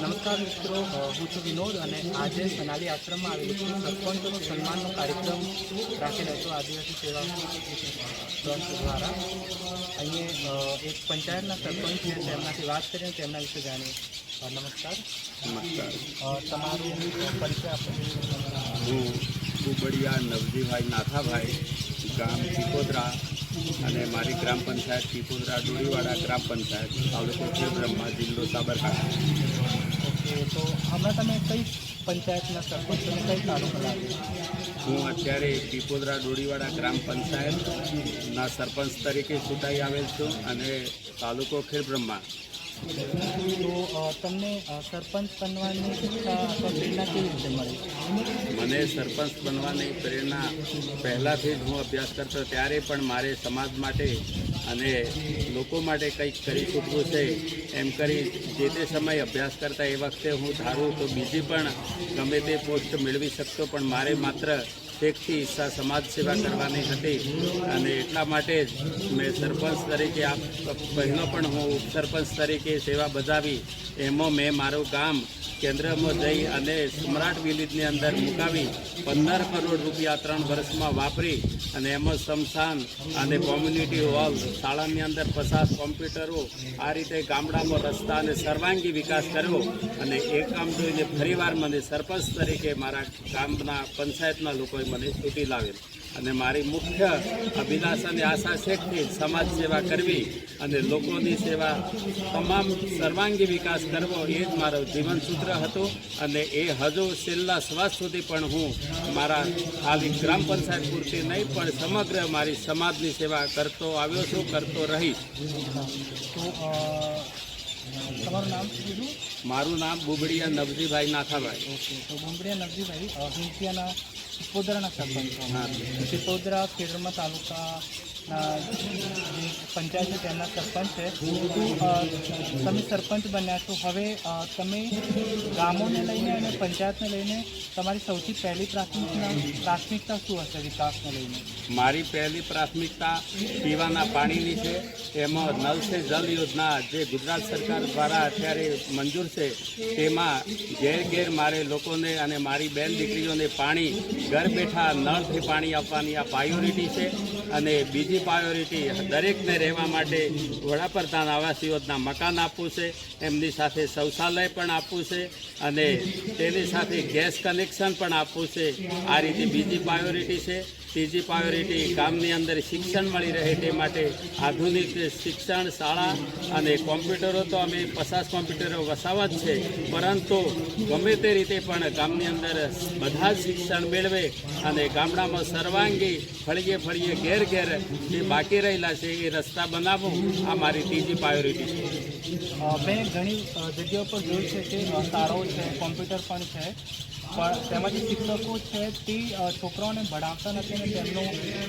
નમસ્કાર મિત્રો હું છું વિનોદ અને આજે સનાલી આશ્રમમાં આવેલું છું. સરપંચોનો સન્માનનો કાર્યક્રમ રાખેલો હતો આદિવાસી સેવા ટ્રસ્ટ દ્વારા. અહીંયા એક પંચાયતના સરપંચ છે તેમનાથી વાત કરીને તેમના વિશે જાણીએ. નમસ્કાર. નમસ્કાર. તમારું પરિચય હું કુબડિયા નવજીભાઈ નાથાભાઈ. ગામ ચીકોદરા અને મારી ગ્રામ પંચાયત ચીકોદરા ડોડીવાડા ગ્રામ પંચાયત તાલુકો ખેડબ્રહ્મા જિલ્લો સાબરકાંઠા. ઓકે તો હમણાં તમે કઈ પંચાયતના સરપંચ અને કઈ તાલુકા લાગે? હું અત્યારે ચીકોદરા ડોડીવાડા ગ્રામ પંચાયતના સરપંચ તરીકે ચૂંટાઈ આવેલ છું અને તાલુકો ખેડબ્રહ્મા. તો તમને સરપંચ બનવાની પ્રેરણા કેવી રીતે મળી? મને સરપંચ બનવાની પ્રેરણા પહેલાંથી જ હું અભ્યાસ કરતો, ત્યારે પણ મારે સમાજ માટે અને લોકો માટે કંઈક કરી શકવું છે, એમ કરી જે તે સમયે અભ્યાસ કરતા એ વખતે હું ધારું તો બીજી પણ ગમે તે પોસ્ટ મેળવી શકતો, પણ મારે માત્ર ઈચ્છા સમાજ સેવા કરવાની હતી અને એટલા માટે જ મેં સરપંચ તરીકે આ પહેલો પણ હું ઉપસરપંચ તરીકે સેવા બજાવી. એમાં મેં મારું ગામ કેન્દ્રમાં જઈ અને સમ્રાટ વિલેજની અંદર મુકાવી પંદર કરોડ રૂપિયા ત્રણ વર્ષમાં વાપરી અને એમાં સ્મશાન અને કોમ્યુનિટી હોલ, શાળાની અંદર પચાસ કોમ્પ્યુટરો, આ રીતે ગામડામાં રસ્તા અને સર્વાંગી વિકાસ કર્યો અને એ કામ જોઈને ફરીવાર મને સરપંચ તરીકે મારા ગામના પંચાયતના લોકોએ મને ચૂંટી લાવેલ. અને મારી મુખ્ય અભિલાષ અને આશા છે કે સમાજ સેવા કરવી અને લોકોની સેવા તમામ સર્વાંગી વિકાસ કરવો એ જ મારો જીવન સૂત્ર હતું. અને એ હજુ છેલ્લા શ્વાસ સુધી પણ હું મારા ખાલી ગ્રામ પંચાયત પૂરતી નહીં પણ સમગ્ર મારી સમાજની સેવા કરતો આવ્યો છું કરતો રહીશ. તમારું નામ મારું નામ બુબડિયા નવજીભાઈ નાથાભાઈ. ઓકે તો બુંબડિયા નરજીભાઈ સિપોદરાના સરપંચ. ખેડબ્રહ્મા તાલુકાના જે પંચાયત છે તેમના સરપંચ છે. તમે સરપંચ બન્યા છો. હવે તમે ગામોને લઈને અને પંચાયતને લઈને તમારી સૌથી પહેલી પ્રાથમિકતા પ્રાથમિકતા શું હશે વિકાસને લઈને? મારી પહેલી પ્રાથમિકતા પીવાના પાણીની છે. એમાં નલ સે જલ યોજના જે ગુજરાત સરકાર દ્વારા અત્યારે મંજૂર છે, તેમાં ઘેર ઘેર મારે લોકોને અને મારી બેન દીકરીઓને પાણી, ઘર બેઠા નળથી પાણી આપવાની આ પ્રાયોરિટી છે. અને બીજી પ્રાયોરિટી દરેકને રહેવા માટે વડાપ્રધાન આવાસ યોજના મકાન આપવું છે, એમની સાથે શૌચાલય પણ આપવું છે અને તેની સાથે ગેસ કનેક્શન પણ આપવું છે. આ રીતે બીજી પ્રાયોરિટી છે. ત્રીજી પ્રાયોરિટી ગામની અંદર શિક્ષણ મળી રહે તે માટે આધુનિક શિક્ષણ શાળા અને કોમ્પ્યુટરો તો અમે પચાસ કોમ્પ્યુટરો વસાવા જ છે, પરંતુ ગમે તે રીતે પણ ગામની અંદર બધા જ શિક્ષણ મેળવે અને ગામડામાં સર્વાંગી ફળીએ ફળીએ ઘેર ઘેર જે બાકી રહેલા છે એ રસ્તા બનાવો. આ મારી ત્રીજી પ્રાયોરિટી છે. મેં ઘણી જગ્યાઓ પર જોયું છે કે શાળાઓ છે કોમ્પ્યુટર પણ છે. પણ તેમાં જે શિક્ષકો છે તે છોકરાઓને ભણાવતા નથી અને તેમનો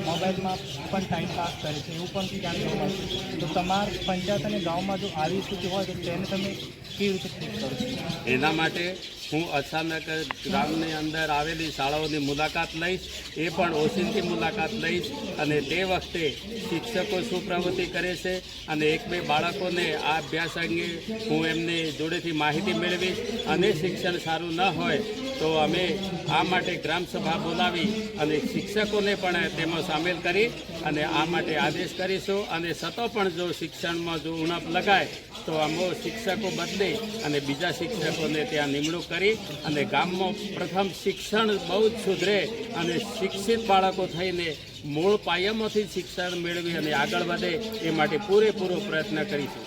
મોબાઈલમાં પણ ટાઈમ પાસ કરે છે. એવું પણ ધ્યાન જોવા છે. તો તમારા પંચાયત અને ગામમાં જો આવી સ્થિતિ હોય તો તેને તમે કેવી રીતે ઠીક કરો છો? એના માટે હું અચાનક ગામની અંદર આવેલી શાળાઓની મુલાકાત લઈશ, એ પણ ઓસિનથી મુલાકાત લઈશ અને તે વખતે શિક્ષકો શું પ્રવૃત્તિ કરે છે અને એક બે બાળકોને આ અભ્યાસ અંગે હું એમને જોડેથી માહિતી મેળવીશ. અને શિક્ષણ સારું ન હોય તો અમે આ માટે ગ્રામસભા બોલાવી અને શિક્ષકોને પણ તેમાં સામેલ કરી અને આ માટે આદેશ કરીશું. અને સતો પણ જો શિક્ષણમાં જો ઉણપ લગાય તો અમો શિક્ષકો બદલે અને બીજા શિક્ષકોને ત્યાં નિમણૂક કરી અને ગામમાં પ્રથમ શિક્ષણ બહુ જ સુધરે અને શિક્ષિત બાળકો થઈને મૂળ પાયામાંથી શિક્ષણ મેળવી અને આગળ વધે એ માટે પૂરેપૂરો પ્રયત્ન કરીશું.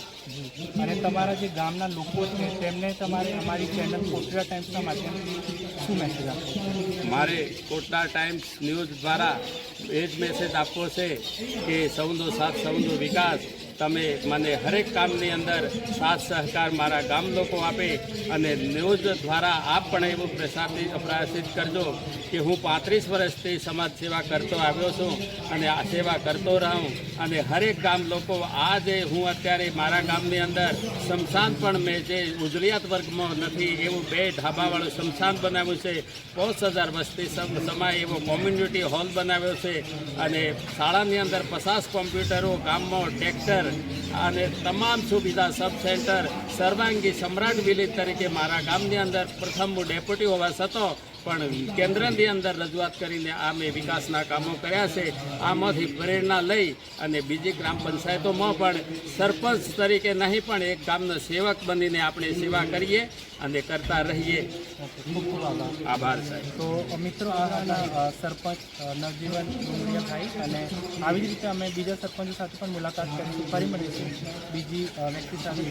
અને તમારા જે ગામના લોકો છે તેમને તમારે અમારી ચેનલ કોટરા ટાઈમ્સના માધ્યમથી શું મેસેજ આપો મારે કોટડા ટાઈમ્સ ન્યૂઝ દ્વારા એ જ મેસેજ આપવો છે કે સૌનો સાથ સૌનો વિકાસ તમે મને હરેક કામની અંદર સાથ સહકાર મારા ગામ લોકો આપે અને ન્યૂઝ દ્વારા આપ પણ એવું પ્રસારિત પ્રયાસિત કરજો કે હું પાંત્રીસ વર્ષથી સમાજ સેવા કરતો આવ્યો છું અને આ સેવા કરતો રહું અને હરેક ગામ લોકો આ જે હું અત્યારે મારા ગામની અંદર શમશાન પણ મેં જે ઉજળિયાત વર્ગમાં નથી એવું બે ઢાબાવાળું શમશાન બનાવ્યું છે. પાંચ હજાર વસ્તી સમ- સમાય એવો કોમ્યુનિટી હોલ બનાવ્યો છે અને શાળાની અંદર પચાસ કોમ્પ્યુટરો ગામમાં ટ્રેક્ટર અને તમામ સુવિધા સબ સેન્ટર સર્વાંગી સમ્રાટ વિલેજ તરીકે મારા ગામની અંદર પ્રથમ હું ડેપ્યુટી હોવા છતાં પણ કેન્દ્રની અંદર રજૂઆત કરીને આ મેં વિકાસના કામો કર્યા છે. આમાંથી પ્રેરણા લઈ અને બીજી ગ્રામ પંચાયતોમાં પણ સરપંચ તરીકે નહીં, પણ એક ગામનો સેવક બનીને આપણે સેવા કરીએ અને કરતા રહીએ. આભાર સાહેબ. તો મિત્રો સરપંચ નવજીવન અને આવી જ રીતે અમે બીજા સરપંચો સાથે પણ મુલાકાત કરીશું ફરી મળીશું. બીજી વ્યક્તિ સાથે